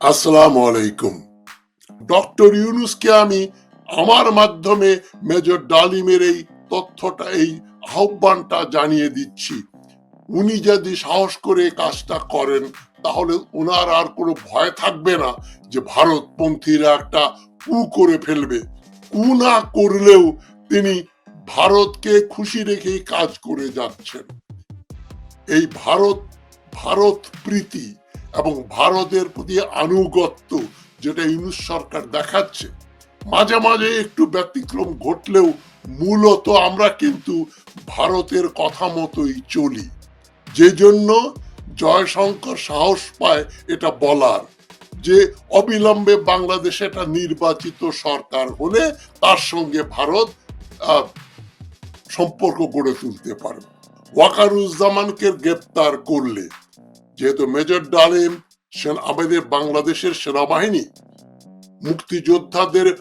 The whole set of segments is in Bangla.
আসসালামু আলাইকুম ডক্টর ইউনুসকে আমি আমার মাধ্যমে মেজর ডালিমের এই তথ্যটা, এই আহ্বানটা জানিয়ে দিচ্ছি। উনি যদি সাহস করে কাজটা করেন, তাহলে ওনার আর কোনো ভয় থাকবে না যে ভারতপন্থীরা একটা কু করে ফেলবে। কু না করলেও তিনি ভারতকে খুশি রেখেই কাজ করে যাচ্ছেন। এই ভারত ভারত প্রীতি এবং ভারতের প্রতি আনুগত্য যেটা ইউনুস সরকার দেখাচ্ছে, মাঝে মাঝে একটু ব্যতিক্রম ঘটলেও মূলত আমরা কিন্তু ভারতের কথা মতোই চলি। যে জন্য জয়শঙ্কর সাহস পায় এটা বলার, যে অবিলম্বে বাংলাদেশে একটা নির্বাচিত সরকার হলে তার সঙ্গে ভারত সম্পর্ক গড়ে তুলতে পারবে। ওয়াকারুজ্জামানকে গ্রেপ্তার করলে যেহেতু মেজর ডালিম সেন- আমাদের বাংলাদেশের সেনাবাহিনী মুক্তিযোদ্ধাদের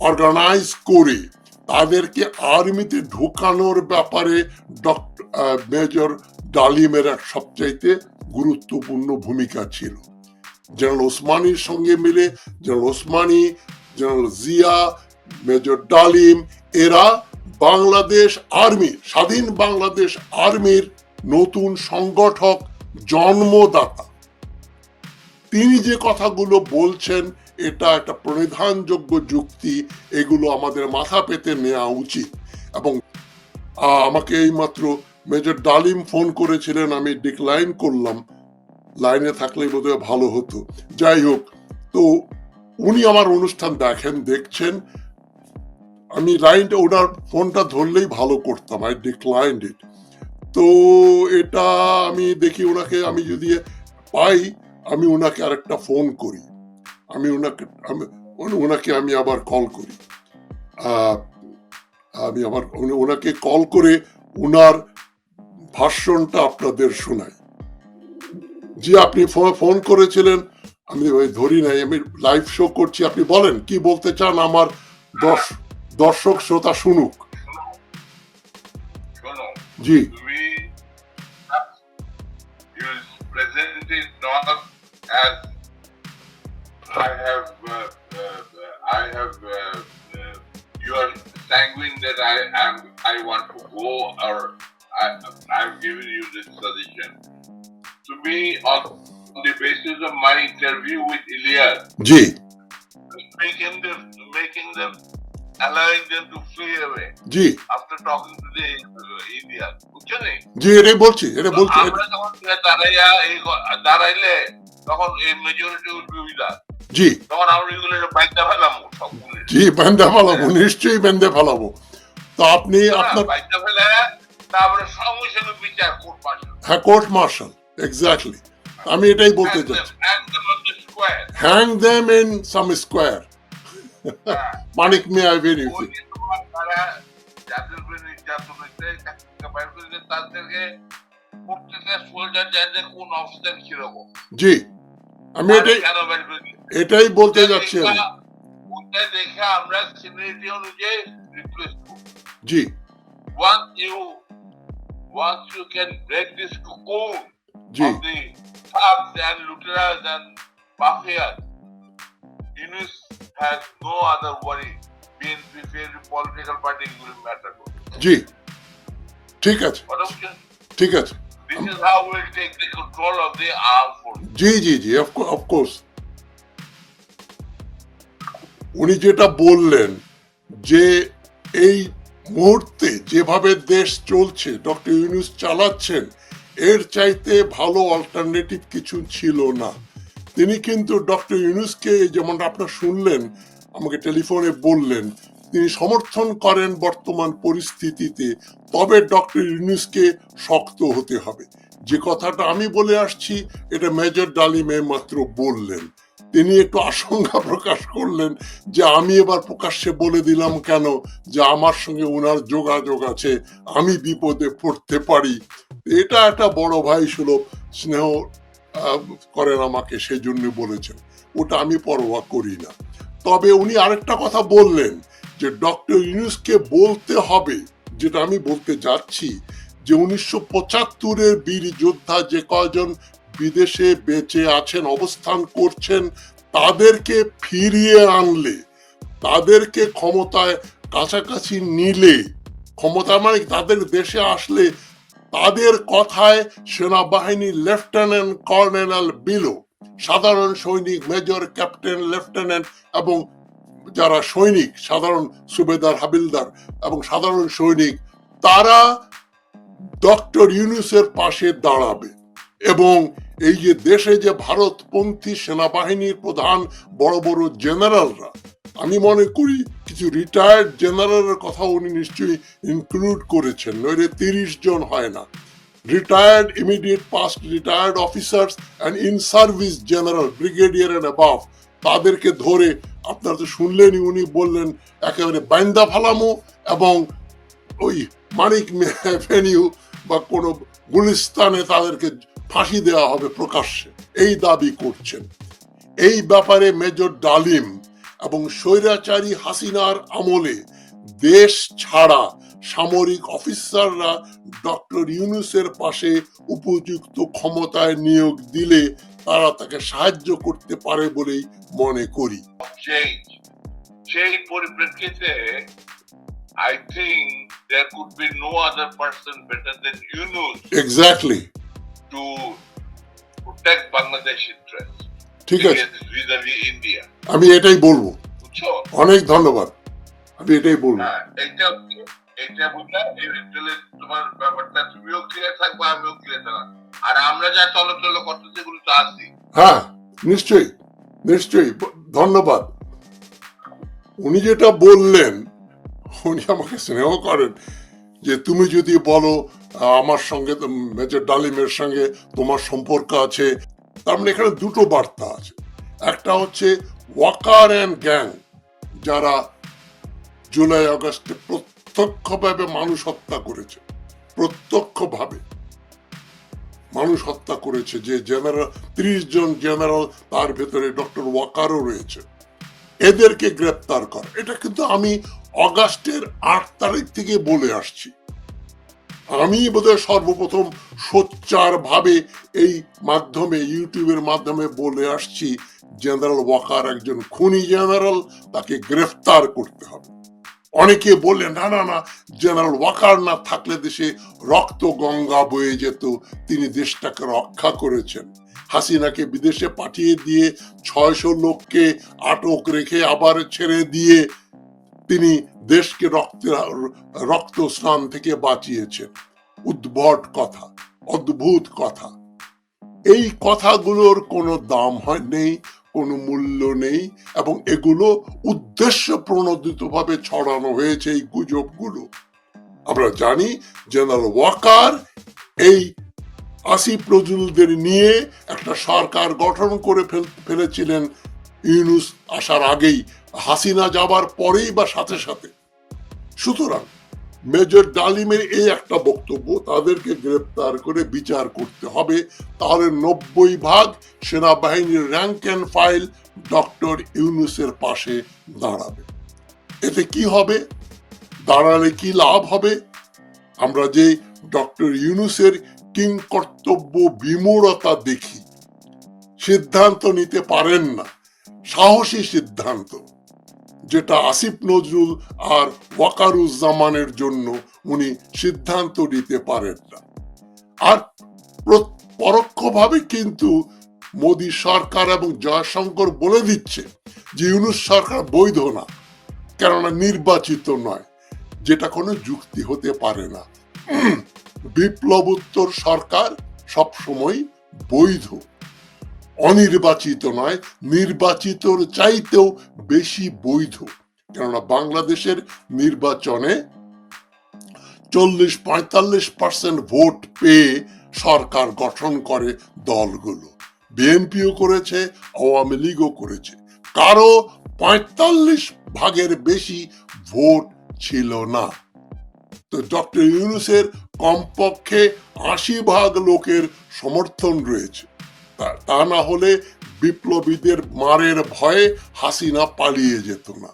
অর্গানাইজ করে তাদেরকে আর্মিতে ঢোকানোর ব্যাপারে ডক্টর মেজর ডালিমের এক সবচাইতে গুরুত্বপূর্ণ ভূমিকা ছিল। জেনারেল ওসমানীর সঙ্গে মিলে general Osmani, general Zia, major Dalim, এরা বাংলাদেশ আর্মি, স্বাধীন বাংলাদেশ আর্মির নতুন সংগঠক জন্মদাতা। তিনি যে কথাগুলো বলছেন, এটা একটা প্রণিধানযোগ্য যুক্তি, এগুলো আমাদের মাথা পেতে নেওয়া উচিত। এবং আমাকে এইমাত্র মেজর ডালিম ফোন করেছিলেন, আমি ডিক্লাইন করলাম। লাইনে থাকলে বোধহয় ভালো হতো। যাই হোক, তো উনি আমার অনুষ্ঠান দেখেন, দেখছেন। আমি লাইনটা, ওনার ফোনটা ধরলেই ভালো করতাম, আই ডিক্লাইন্ড ইট। তো এটা আমি দেখি ওনাকে আমি যদি পাই আমি ওনাকে আরেকটা ফোন করি। আমি ওনাকে আমি ওনাকে আমি আবার কল করি। আমি আবার ওনাকে কল করে ওনার ভাষণটা আপনাদের শোনাই। জি আপনি ফোন করেছিলেন আমি ওই ধরি নাই আমি লাইভ শো করছি আপনি বলেন কি বলতে চান আমার দর্শ- দর্শক শ্রোতা শুনুক। শোনো জি। Not as I have uh, uh, I have uh, uh, you are sanguine that I am I want to go or I I've given you this suggestion. To me on the basis of my interview with Elias, G making them making them allowing them to flee away G. after talking to the uh, Indian. জি এটাই বলছি এটা বলছি। আমরা যখন দাঁড়াইয়া এই দাঁড়াইলে তখন এই মেজরিটি উইদার জি। তখন আমরা এগুলো বাইকটা ফেলাম জি বেঁধে ফেলাবো নিশ্চয়ই বেঁধে ফেলাবো। তো আপনি আপনার ফেলে তারপরে সঙ্গে সঙ্গে বিচার কোর্ট হ্যাঁ কোর্ট মার্শাল এক্স্যাক্টলি আমি এটাই বলতে চাচ্ছি। Square hang them in some square Manik may I very ওই যে তোমার তারা যাদের উপরে নির্যাতন হয়েছে চাকরিটা বাইর করে দিয়ে তাদেরকে প্রত্যেকটা সোলজার জানে কোন অফিসার কীরকম জি আমি এটাই কেন বাইর করে দিল? এটাই বলতে যাচ্ছি আমি ওটা দেখে আমরা সিনিয়রিটি অনুযায়ী রিপ্লেস করব জি once you once you can break this cocoon G of the thugs and looterers and mafias, Yunus উনি যেটা বললেন যে এই মুহূর্তে যেভাবে দেশ চলছে ডক্টর ইউনুস চালাচ্ছেন এর চাইতে ভালো অল্টারনেটিভ কিছু ছিল না। তিনি কিন্তু ডক্টর ইউনুসকে যেমন আপনারা শুনলেন, আমাকে টেলিফোনে বললেন, তিনি সমর্থন করেন বর্তমান পরিস্থিতিতে, তবে ডক্টর ইউনুসকে শক্ত হতে হবে। যে কথাটা আমি বলে আসছি, এটা মেজর ডালিমে মাত্র বললেন। তিনি একটু আশঙ্কা প্রকাশ করলেন যে আমি এবার প্রকাশ্যে বলে দিলাম কেন, যে আমার সঙ্গে ওনার যোগাযোগ আছে, আমি বিপদে পড়তে পারি। এটা একটা বড় ভাই সুলভ স্নেহ করেন আমাকে সেই জন্য বলেছেন। ওটা আমি পরোয়া করি না। তবে উনি আরেকটা কথা বললেন যে, ডক্টর ইউনুসকে বলতে হবে, যেটা আমি বলতে যাচ্ছি, যে উনিশশো পঁচাত্তরের বীর যোদ্ধা যে কয়জন বিদেশে বেঁচে আছেন, অবস্থান করছেন, তাদেরকে ফিরিয়ে আনলে, তাদেরকে ক্ষমতায় কাছাকাছি নিলে, ক্ষমতা মানে তাদের দেশে আসলে তাদের কথায় সেনাবাহিনী লেফটেন্যান্ট কর্নেল বিলো, সাধারণ সৈনিক মেজর ক্যাপ্টেন লেফটেন্যান্ট এবং যারা সৈনিক, সাধারণ সুবেদার হাবিলদার এবং সাধারণ সৈনিক, তারা ডক্টর ইউনুসের পাশে দাঁড়াবে এবং এই যে দেশে যে ভারতপন্থী সেনাবাহিনীর প্রধান বড় বড় জেনারেলরা আমি মনে করি কিছু রিটায়ার্ড জেনারেলের কথা উনি নিশ্চয়ই ইনক্লুড করেছেন, নইলে তিরিশ জন হয় না। Retired immediate past retired officers and in service general brigadier and above তাদেরকে ধরে আপনারা তো শুনলেনই উনি বললেন একেবারে বাইন্দা ফালামো এবং ওই মানিক ভেনিউ বা কোনো গুলিস্তানে তাদেরকে ফাঁসি দেওয়া হবে প্রকাশ্যে। এই দাবি করছেন। এই ব্যাপারে মেজর ডালিম এবং স্বৈরাচারী হাসিনার আমলে দেশ ছাড়া সামরিক অফিসাররা ডক্টর ইউনুসের পাশে উপযুক্ত ক্ষমতায় নিয়োগ দিলে তারা তাকে সাহায্য করতে পারে বলেই মনে করি। সেই পরিপ্রেক্ষিতে I think there could be no other person better than Yunus exactly to protect Bangladesh interest. ঠিক আছে। আমি এটাই বলব। অনেক ধন্যবাদ। আমি এটাই বলব। হ্যাঁ এইটা এইটা তোমার ব্যাপারটা তুমিও ক্লিয়ার থাকবে আমিও ক্লিয়ার থাকব। আর আমরা যা চলাচল করতেছি এগুলো তো আসি হ্যাঁ নিশ্চয়ই নিশ্চয়ই ধন্যবাদ। উনি যেটা বললেন উনি আমাকে স্নেহ করেন যে তুমি যদি বলো আমার সঙ্গে মেজর ডালিমের সঙ্গে তোমার সম্পর্ক আছে তার মানে এখানে দুটো বার্তা আছে। একটা হচ্ছে ওয়াকার অ্যান্ড গ্যাং, যারা জুলাই আগস্টে প্রত্যক্ষভাবে মানুষ হত্যা করেছে। প্রত্যক্ষভাবে মানুষ হত্যা করেছে। যে জেনারেল, ত্রিশ জন জেনারেল তার ভেতরে ডক্টর ওয়াকারও রয়েছে। এদেরকে গ্রেপ্তার কর। এটা কিন্তু আমি অগাস্টের আট তারিখ থেকে বলে আসছি। আমি বোধহয় সর্বপ্রথম সোচ্চার ভাবে এই মাধ্যমে, ইউটিউবের মাধ্যমে বলে আসছি, জেনারেল ওয়াকার একজন খুনি জেনারেল, তাকে গ্রেফতার করতে হবে। অনেকে বললেন না না না, জেনারেল ওয়াকার না থাকলে দেশে রক্ত গঙ্গা বয়ে যেত, তিনি দেশটাকে রক্ষা করেছেন। হাসিনাকে বিদেশে পাঠিয়ে দিয়ে ছয়শো লোককে আটক রেখে আবার ছেড়ে দিয়ে তিনি দেশকে রক্ত রক্ত স্নান থেকে বাঁচিয়েছেন। উদ্ভট কথা, অদ্ভুত কথা। এই কথাগুলোর কোনো দাম হয় নেই, কোনো মূল্য নেই, এবং এগুলো উদ্দেশ্য প্রণোদিতভাবে ছড়ানো হয়েছে এই গুজবগুলো। আমরা জানি জেনারেল ওয়াকার এই আসিফ নজরুলদের নিয়ে একটা সরকার গঠন করে ফেলেছিলেন ইউনুস আসার আগেই। হাসিনা যাবার পরেই বা সাথে সাথে। সুতরাং মেজর ডালিমের এই একটা বক্তব্য, তাদেরকে গ্রেপ্তার করে বিচার করতে হবে। তাহলে নব্বই ভাগ সেনাবাহিনীর র্যাঙ্ক অ্যান্ড ফাইল ডক্টর ইউনুসের পাশে দাঁড়াবে। এতে কি হবে? দাঁড়ালে কি লাভ হবে? আমরা যে ডক্টর ইউনুসের কিং কর্তব্য বিমূঢ়তা দেখি, সিদ্ধান্ত নিতে পারেন না। সাহসী সিদ্ধান্ত। যেটা আসিফ নজরুল আর ওয়াকারুজ্জামানের জন্য উনি সিদ্ধান্ত নিতে পারেন না। আর প্র- পরোক্ষভাবে কিন্তু মোদী সরকার এবং জয়শঙ্কর বলে দিচ্ছে যে ইউনুস সরকার বৈধ না, কেননা নির্বাচিত নয়, যেটা কোনো যুক্তি হতে পারে না। বিপ্লবোত্তর সরকার সবসময় বৈধ। অনির্বাচিত নয়, নির্বাচিতর চাইতেও বেশি বৈধ। কেননা বাংলাদেশের নির্বাচনে চল্লিশ পঁয়তাল্লিশ পার্সেন্ট ভোট পেয়ে সরকার গঠন করে দলগুলো। বিএনপিও করেছে, আওয়ামী লীগও করেছে। কারও পঁয়তাল্লিশ ভাগের বেশি ভোট ছিল না। তো ডক্টর ইউনুসের কমপক্ষে আশি ভাগ লোকের সমর্থন রয়েছে। তা- তা না হলে বিপ্লবীদের মারের ভয়ে হাসিনা পালিয়ে যেত না।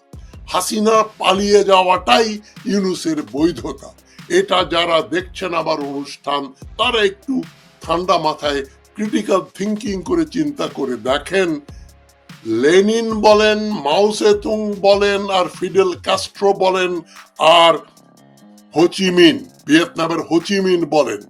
হাসিনা পালিয়ে যাওয়াটাই ইউনুসের বৈধতা। এটা যারা দেখছেন আবার অনুষ্ঠান, তারা একটু ঠান্ডা মাথায় ক্রিটিক্যাল থিঙ্কিং করে চিন্তা করে দেখেন। লেনিন বলেন মাউসেতুং বলেন, আর ফিডেল কাস্ট্রো বলেন, আর হোচিমিন ভিয়েতনামের হোচিমিন বলেন,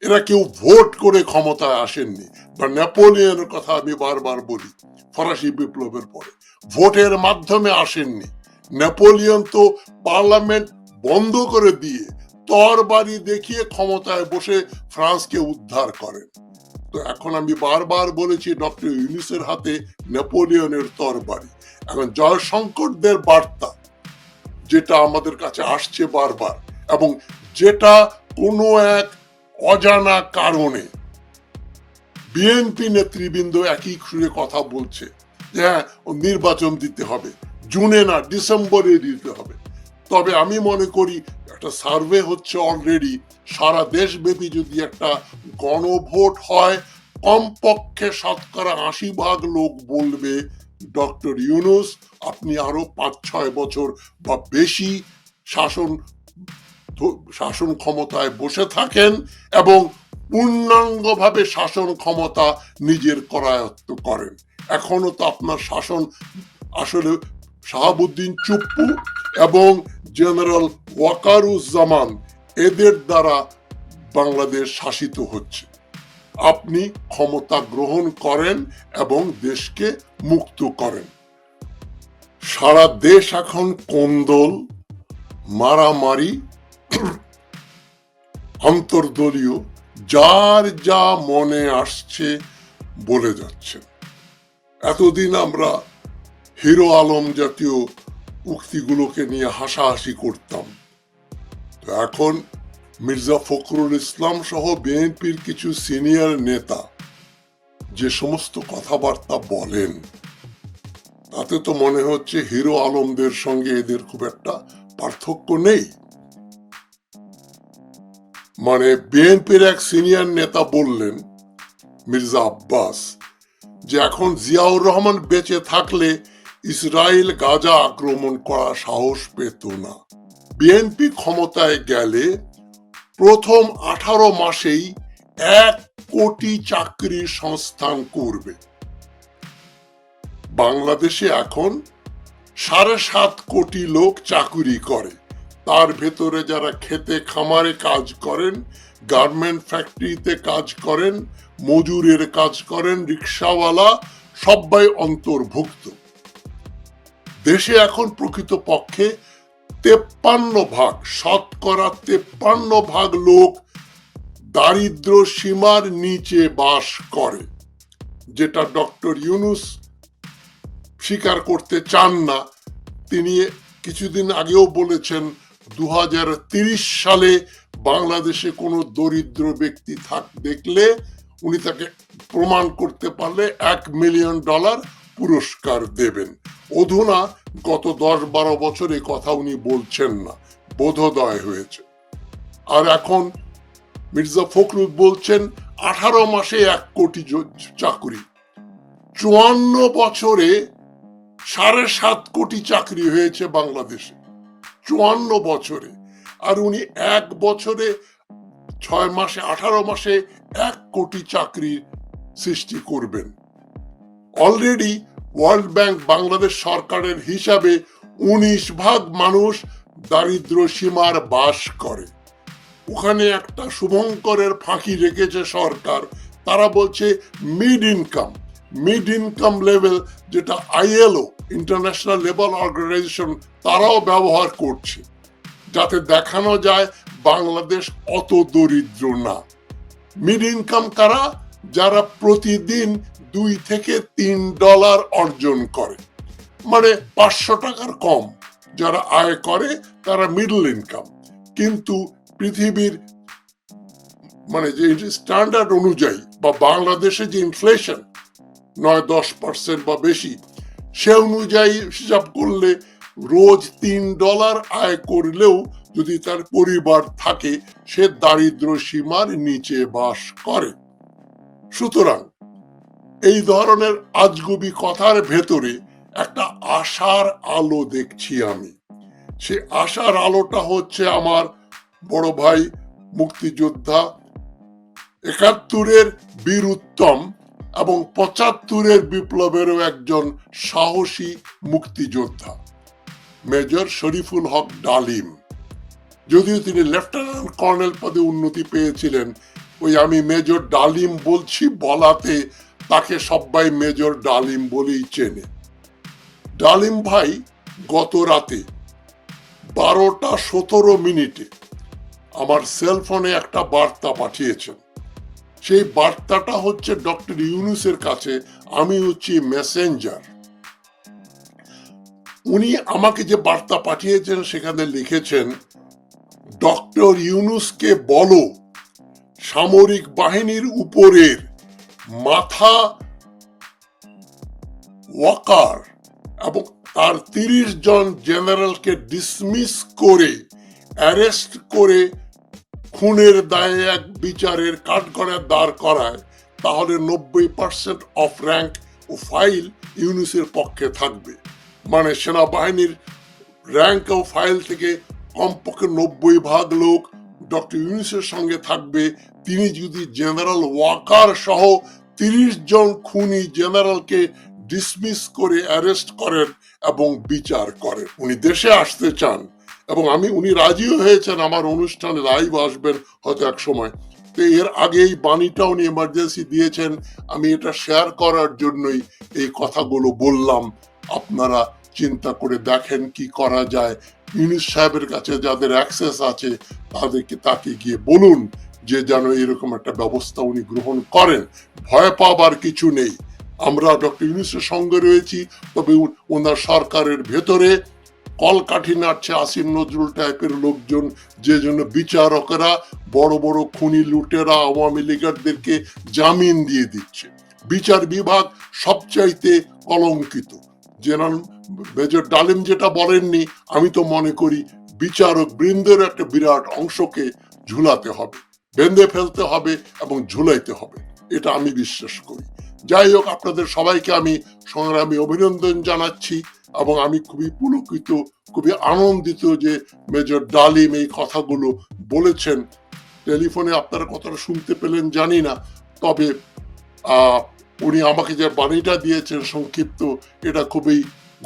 এরা কেউ ভোট করে ক্ষমতায় আসেননি। বা নেপোলিয়নের কথা আমি বারবার বলি, ফরাসি বিপ্লবের পরে। ভোটের মাধ্যমে আসেননি। নেপোলিয়ন তো পার্লামেন্ট বন্ধ করে দিয়ে তরবারি দেখিয়ে ক্ষমতায় বসে ফ্রান্সকে উদ্ধার করেন। তো এখন আমি বারবার বলেছি, ডক্টর ইউনিসের হাতে নেপোলিয়নের তরবারি। এখন জয়শঙ্করদের বার্তা, যেটা আমাদের কাছে আসছে বারবার, এবং যেটা কোনো এক অজানা কারণে বিএনপি নেতৃবৃন্দ একই সুরে কথা বলছে যে হ্যাঁ নির্বাচন দিতে হবে। জুনে না, ডিসেম্বরে দিতে হবে। তবে আমি মনে করি একটা সার্ভে হচ্ছে অলরেডি সারা দেশব্যাপী যদি একটা গণভোট হয়, কমপক্ষে শতকরা আশি ভাগ লোক বলবে, ডক্টর ইউনুস, আপনি আরও পাঁচ ছয় বছর বা বেশি শাসন শাসন ক্ষমতায় বসে থাকেন এবং পূর্ণাঙ্গভাবে শাসন ক্ষমতা নিজের করায়ত্ত করেন। এখনও তো আপনার শাসন আসলে শাহাবুদ্দিন চুপ্পু এবং জেনারেল ওয়াকারুজ্জামান এদের দ্বারা বাংলাদেশ শাসিত হচ্ছে। আপনি ক্ষমতা গ্রহণ করেন এবং দেশকে মুক্ত করেন। সারা দেশ এখন কোন্দল, মারামারি অন্তর্দলীয় যার যা মনে আসছে বলে যাচ্ছেন। এতদিন আমরা হিরো আলম জাতীয় উক্তিগুলোকে নিয়ে হাসাহাসি করতাম। তো এখন মির্জা ফখরুল ইসলাম সহ বিএনপির কিছু সিনিয়র নেতা যে সমস্ত কথাবার্তা বলেন, তাতে তো মনে হচ্ছে হিরো আলমদের সঙ্গে এদের খুব একটা পার্থক্য নেই। মানে বিএনপির এক সিনিয়র নেতা বললেন, মির্জা আব্বাস, যে এখন জিয়াউর রহমান বেঁচে থাকলে ইসরায়েল গাজা আক্রমণ করা সাহস পেত না। বিএনপি ক্ষমতায় গেলে প্রথম আঠারো মাসেই এক কোটি চাকরির সংস্থান করবে। বাংলাদেশে এখন সাড়ে সাত কোটি লোক চাকুরি করে। তার ভেতরে যারা খেতে খামারে কাজ করেন গার্মেন্ট ফ্যাক্টরিতে কাজ করেন, মজুরের কাজ করেন রিক্সাওয়ালা সবাই অন্তর্ভুক্ত। দেশে এখন প্রকৃত পক্ষে তেপ্পান্ন ভাগ শতকরা তেপ্পান্ন ভাগ লোক দারিদ্র সীমার নিচে বাস করে, যেটা ডক্টর ইউনুস স্বীকার করতে চান না। তিনি কিছুদিন আগেও বলেছেন দু সালে বাংলাদেশে কোনো দরিদ্র ব্যক্তি থাক, দেখলে উনি তাকে প্রমাণ করতে পারলে এক মিলিয়ন ডলার পুরস্কার দেবেন। অধুনা গত দশ বারো বছর এই কথা উনি বলছেন না, বোধোদয় হয়েছে। আর এখন মির্জা ফখরুল বলছেন, আঠারো মাসে এক কোটি চাকরি। চুয়ান্ন বছরে সাড়ে সাত কোটি চাকরি হয়েছে বাংলাদেশে। চুয়ান্ন বছরে। আর উনি এক বছরে ছয় মাসে, আঠারো মাসে এক কোটি চাকরি সৃষ্টি করবেন। অলরেডি ওয়ার্ল্ড ব্যাংক বাংলাদেশ সরকারের হিসাবে উনিশ ভাগ মানুষ দারিদ্র সীমার বাস করে। ওখানে একটা শুভঙ্করের ফাঁকি রেখেছে সরকার। তারা বলছে mid income mid income level যেটা আইএলও ইন্টারন্যাশনাল লেবার অর্গানাইজেশন তারাও ব্যবহার করছে, যাতে দেখানো যায় বাংলাদেশ অত দরিদ্র না। মিড ইনকাম কারা? যারা প্রতিদিন দুই থেকে তিন ডলার অর্জন করে। মানে পাঁচশো টাকার কম। যারা আয় করে, তারা মিডল ইনকাম কিন্তু পৃথিবীর মানে যে স্ট্যান্ডার্ড অনুযায়ী বা বাংলাদেশে যে ইনফ্লেশন নয় দশ পার্সেন্ট বা বেশি সে অনুযায়ী হিসাব করলে রোজ তিন ডলার আয় করলেও যদি তার পরিবার থাকে, সে দারিদ্র সীমার নিচে বাস করে। সুতরাং এই ধরনের আজগুবি কথার ভেতরে একটা আশার আলো দেখছি আমি। সে আশার আলোটা হচ্ছে আমার বড় ভাই মুক্তিযোদ্ধা একাত্তরের বীর উত্তম এবং পঁচাত্তরের বিপ্লবেরও একজন সাহসী মুক্তিযোদ্ধা, মেজর শরীফুল হক ডালিম। যদিও তিনি লেফটেন্যান্ট কর্নেল পদে উন্নতি পেয়েছিলেন, ওই আমি মেজর ডালিম বলছি বলাতে তাকে সবাই মেজর ডালিম বলেই চেনে। ডালিম ভাই গত রাতে বারোটা সতেরো মিনিটে আমার সেলফোনে একটা বার্তা পাঠিয়েছেন। সেই বার্তাটা হচ্ছে ডক্টর ইউনুসের কাছে, আমি হচ্ছি মেসেঞ্জার উনি আমাকে যে বার্তা পাঠিয়েছেন, সেখানে লিখেছেন, ডক্টর ইউনুসকে বলো, সামরিক বাহিনীর উপরের মাথা ওয়াকার এবং তার তিরিশ জন জেনারেলকে ডিসমিস করে অ্যারেস্ট করে খুনের দায়ে এক বিচারের কাঠগড়ায় দাঁড় করায়, তাহলে নব্বই পার্সেন্ট অফ র্যাঙ্ক ও ফাইল ইউনিসের পক্ষে থাকবে। মানে সেনাবাহিনীর র্যাঙ্ক ও ফাইল থেকে কমপক্ষে নব্বই ভাগ লোক ডক্টর ইউনিসের সঙ্গে থাকবে। তিনি যদি জেনারেল ওয়াকার সহ তিরিশ জন খুনি জেনারেলকে ডিসমিস করে অ্যারেস্ট করেন এবং বিচার করেন। উনি দেশে আসতে চান। এবং আমি, উনি রাজিও হয়েছেন, আমার অনুষ্ঠানে লাইভ আসবেন হয়তো এক সময়। তো এর আগে এই বাণীটা উনি এমার্জেন্সি দিয়েছেন, আমি এটা শেয়ার করার জন্যই এই কথাগুলো বললাম। আপনারা চিন্তা করে দেখেন কি করা যায়। ইউনিস সাহেবের কাছে যাদের অ্যাক্সেস আছে, তাদেরকে তাকে গিয়ে বলুন যে যেন এরকম একটা ব্যবস্থা উনি গ্রহণ করেন। ভয় পাবার কিছু নেই। আমরা ডক্টর ইউনিসের সঙ্গে রয়েছি, তবে ওনার সরকারের ভেতরে কলকাঠি নাড়ছে আসিম নজরুল টাইপের লোকজন, যে জন্য বিচারকরা বড় বড় খুনি লুটেরা আওয়ামী লীগারদেরকে জামিন দিয়ে দিচ্ছে। বিচার বিভাগ সবচাইতে কলঙ্কিত। জেনারেল মেজর ডালিম যেটা বলেননি, আমি তো মনে করি বিচারক বৃন্দের একটা বিরাট অংশকে ঝুলাতে হবে, বেঁধে ফেলতে হবে এবং ঝুলাইতে হবে, এটা আমি বিশ্বাস করি। যাই হোক, আপনাদের সবাইকে আমি সংগ্রামী অভিনন্দন জানাচ্ছি। এবং আমি খুবই পুলকিত, খুবই আনন্দিত যে মেজর ডালিম এই কথাগুলো বলেছেন। টেলিফোনে আপনারা কতটা শুনতে পেলেন জানি না, তবে উনি আমাকে যে বাণীটা দিয়েছেন সংক্ষিপ্ত, এটা খুবই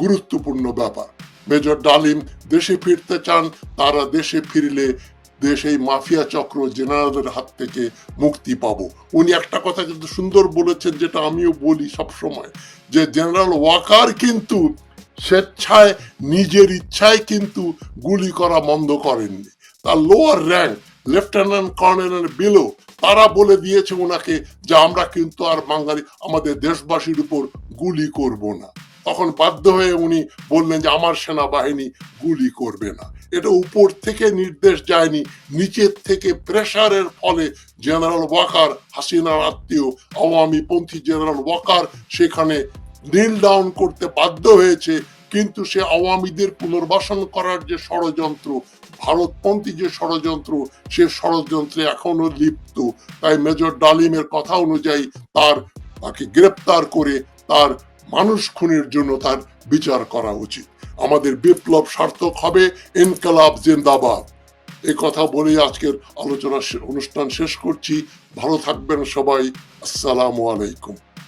গুরুত্বপূর্ণ ব্যাপার। মেজর ডালিম দেশে ফিরতে চান, তারা দেশে ফিরলে দেশ এই মাফিয়া চক্র জেনারেলদের হাত থেকে মুক্তি পাবো। উনি একটা কথা কিন্তু সুন্দর বলেছেন, যেটা আমিও বলি সব সময় যে জেনারেল ওয়াকার কিন্তু স্বেচ্ছায়, নিজের ইচ্ছায় কিন্তু গুলি করা বন্ধ করেননি। তার lower rank lieutenant colonel below তারা বলে দিয়েছে ওনাকে যে আমরা কিন্তু আর বাঙালি, আমাদের দেশবাসীর উপর গুলি করব না। তখন বাধ্য হয়ে উনি বললেন যে আমার সেনাবাহিনী গুলি করবে না। এটা উপর থেকে নির্দেশ যায়নি, নিচের থেকে প্রেসারের ফলে জেনারেল ওয়াকার, হাসিনার আত্মীয়, আওয়ামী পন্থী জেনারেল ওয়াকার সেখানে নীল ডাউন করতে বাধ্য হয়েছে, কিন্তু সে আওয়ামীদের পুনর্বাসন করার যে ষড়যন্ত্র, ভারতপন্থী যে ষড়যন্ত্র, সে ষড়যন্ত্রে এখনও লিপ্ত। তাই মেজর ডালিমের কথা অনুযায়ী তার, তাকে গ্রেপ্তার করে তার মানুষ খুনের জন্য তার বিচার করা উচিত। আমাদের বিপ্লব সার্থক হবে, ইনকালাব জিন্দাবাদ। এই কথা বলেই আজকের আলোচনা অনুষ্ঠান শেষ করছি। ভালো থাকবেন সবাই। আসসালামু আলাইকুম।